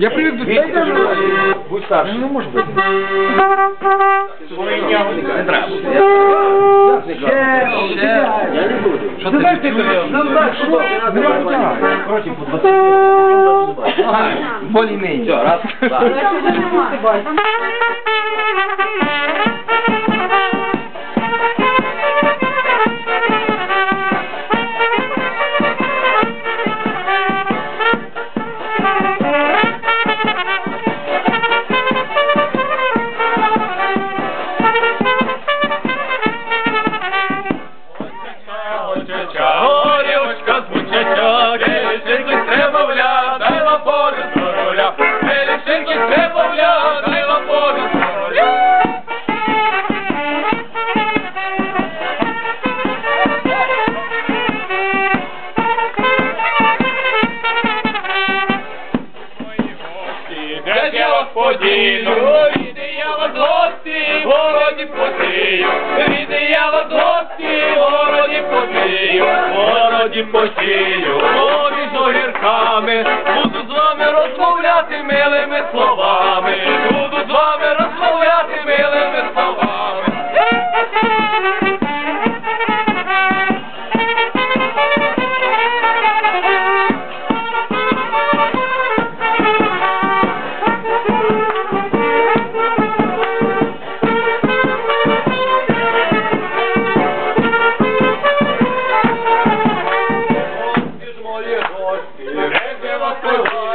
Я привик до цього. Будь старший. Не може бути. Не треба. Я не буду. Що ти знаєш, ти нам так, що? Коротше, по 20. Более-менее. Все, раз, два. Вас подіну, я вас гості, в городі посію, ріди я вас гості, в городі посію, в городі поміж огірками, буду з вами розмовляти милими словами, Go.